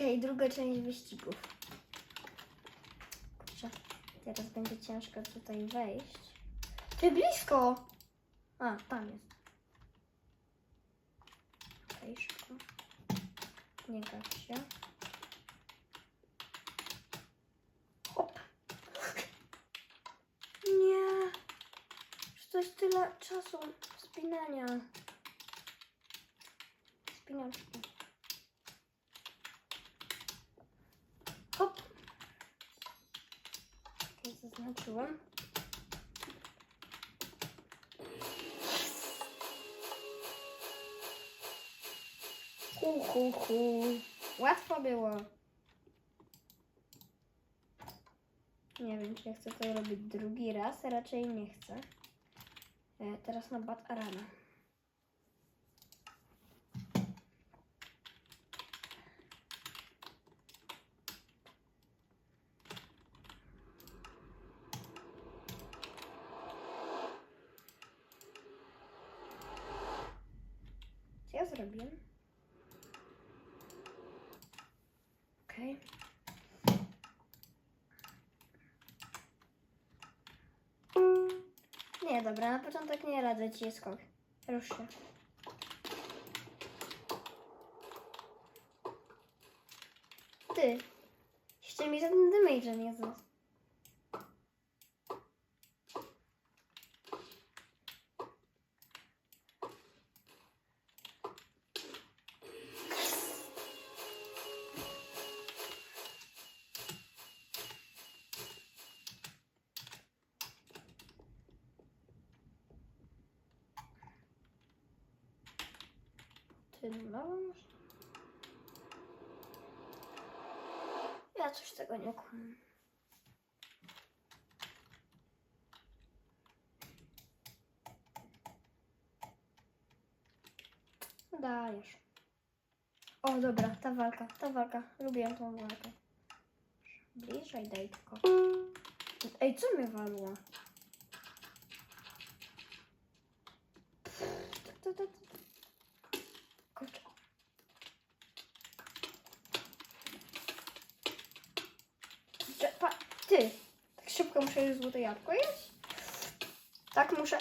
Okej, druga część wyścigów. Kurczę, teraz będzie ciężko tutaj wejść. Ty blisko! A, tam jest. Okej, szybko. Nie gaś się. Hop. Nie. Już jest tyle czasu spinania. Spinaczki. Hop. Tak zaznaczyłam. Hu, hu, hu. Łatwo było. Nie wiem, czy ja chcę to robić drugi raz. Raczej nie chcę. E, teraz na Bat Arana. Zrobiłem? Okej. Nie, dobra, na początek nie radzę ci skok. Rusz się. Ty. Jeszcze mi żaden damage nie zniósł. Ty mąż? Ja coś tego nie kumam. Dajesz. O, dobra, ta walka, ta walka. Lubię tą walkę. Bliżej daj tylko. Ej, co mnie walło? To, to, to. Kurczę. Cze- Pa, ty, tak szybko muszę już złote jabłko jeść? Tak muszę.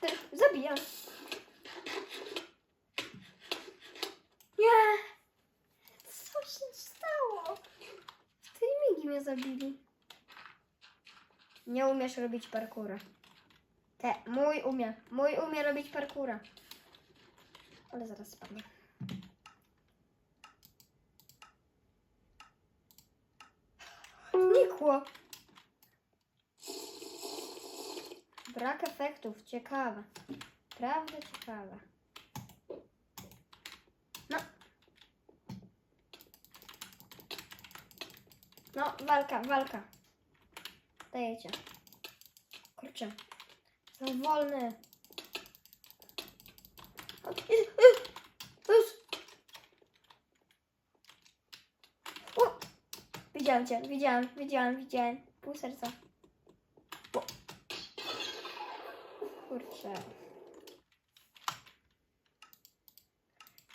Ty, zabijam. Nie! Co się stało? Ty migi mnie zabili. Nie umiesz robić parkura. Te, mój umie. Mój umie robić parkura. Ale zaraz spadnę. Brak efektów. Ciekawe. Prawda ciekawe. No. No, walka, walka. Dajecie. Kurczę. Za wolny. O, y, y, Już. O! Widziałem cię, widziałem, widziałem, widziałem. Pół serca. Kurczę.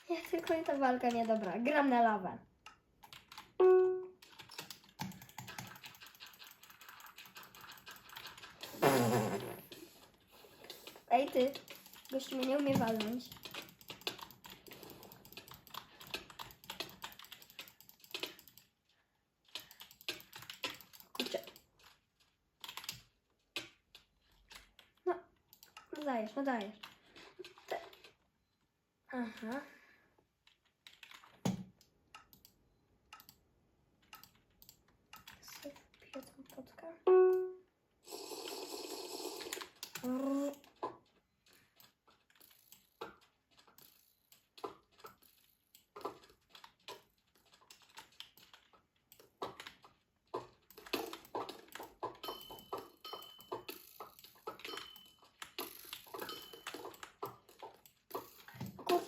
Nie, tylko ta walka niedobra. Gram na lawę. Ej ty, gościu mnie nie umie walnąć. Kurczę. No, no dajesz, no dajesz. Te... Aha. Sobie wpiję tą potkę. Brrr.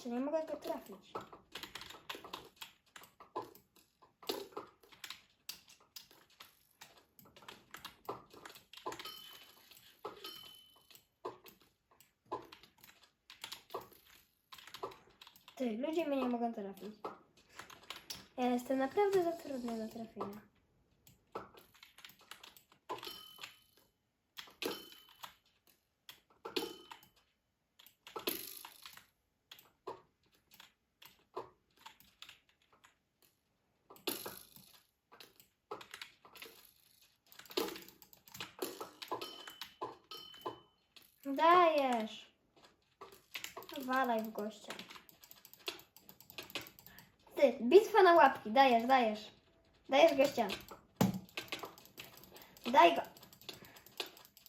Kurczę, nie mogę go trafić. Ty, ludzie mnie nie mogą trafić. Ja jestem naprawdę za trudny do trafienia. Dajesz. Walaj w gościa. Ty, bitwa na łapki, dajesz, dajesz. Dajesz gościa. Daj go.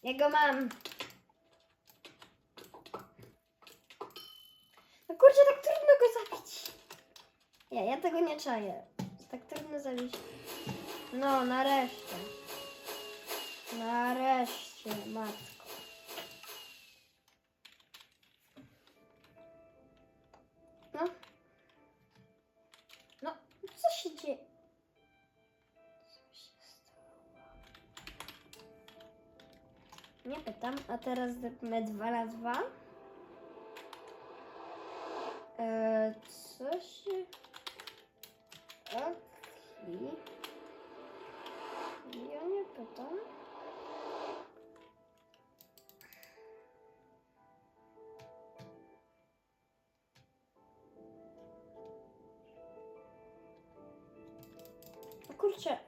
Ja go mam. No kurczę, tak trudno go zabić. Ja, ja tego nie czaję. Tak trudno zabić. No, nareszcie. Nareszcie, matko. A teraz zróbmy 2 na 2. Eee, co. Okej. Ja nie pytam. Kurczę.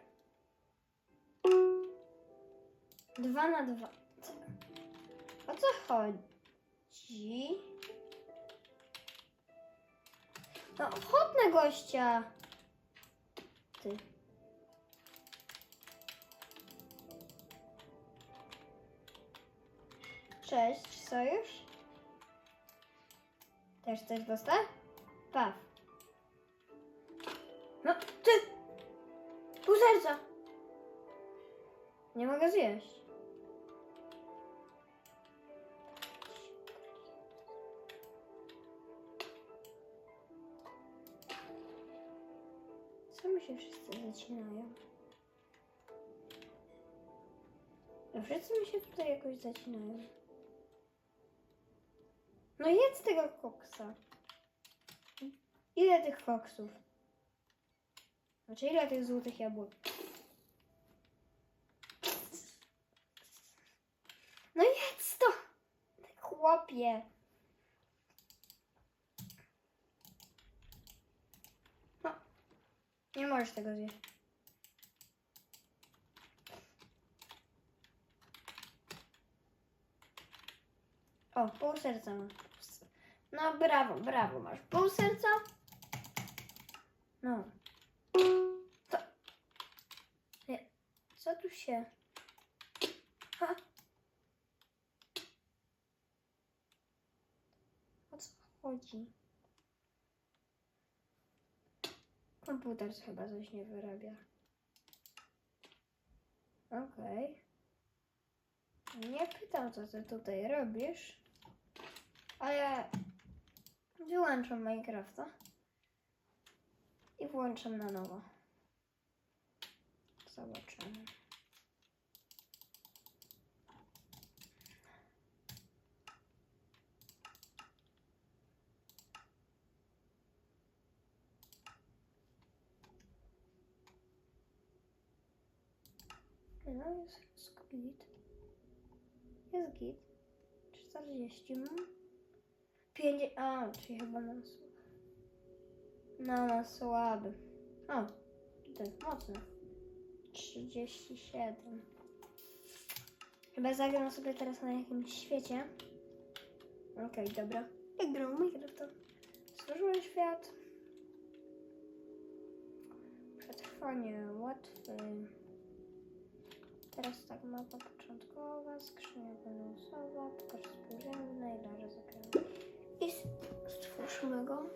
Dwa na dwa. Co? Chodzi? No, chodź na gościa. Ty. Cześć, sojusz? Też chcesz dostać? Paw. No, ty! Pół serca! Nie mogę zjeść. Się wszyscy zacinają? No wszyscy mi się tutaj jakoś zacinają. No jedz tego koksa. Ile tych koksów? Znaczy ile tych złotych jabłek? No jedz to! Chłopie! Nie możesz tego zjeść. O, pół serca masz. No brawo, brawo, masz pół serca. No. Co? Nie. Co tu się... Ha. O co chodzi? Komputer chyba coś nie wyrabia. Okej. Nie pytam, co ty tutaj robisz. A ja wyłączam Minecrafta i włączam na nowo. Zobaczymy. No jest, jest git. Jest git. 40 mam. 50. A, czyli chyba mam słaby. No, mam słaby. O, tutaj, mocny. 37. Chyba zagram sobie teraz na jakimś świecie. Okej, dobra. Jak gram w Minecrafta. Stworzyłem świat. Przetrwanie łatwe. Teraz tak, mapa początkowa, skrzynia bonusowa, pokaż spojrzenie, ile razy. I stwórzmy go.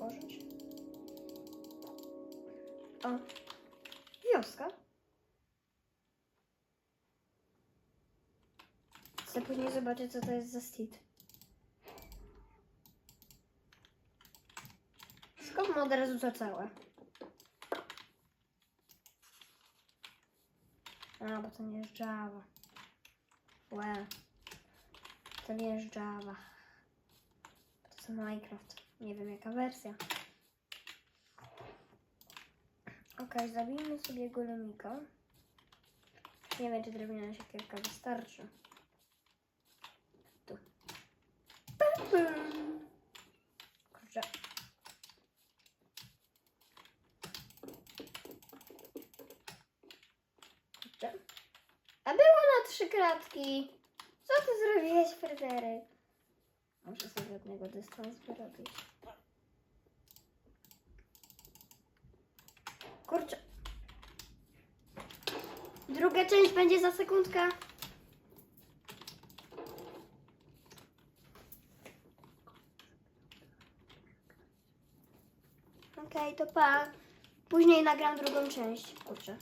Stworzyć. O. wioska. Chcę później zobaczyć, co to jest za stit. Skąd od razu to całe? A, bo to nie jest Java. Łe. To nie jest Java. To jest Minecraft. Nie wiem jaka wersja. Okej, zabijmy sobie golemika. Nie wiem, czy drewniana siekierka wystarczy. Tu. Kurczę. Kurczę. A było na trzy kratki. Co ty zrobiłeś, Fryderyk? Muszę sobie od niego dystans wyrobić. Kurczę. Druga część będzie za sekundkę. Okej, to pa. Później nagram drugą część. Kurczę.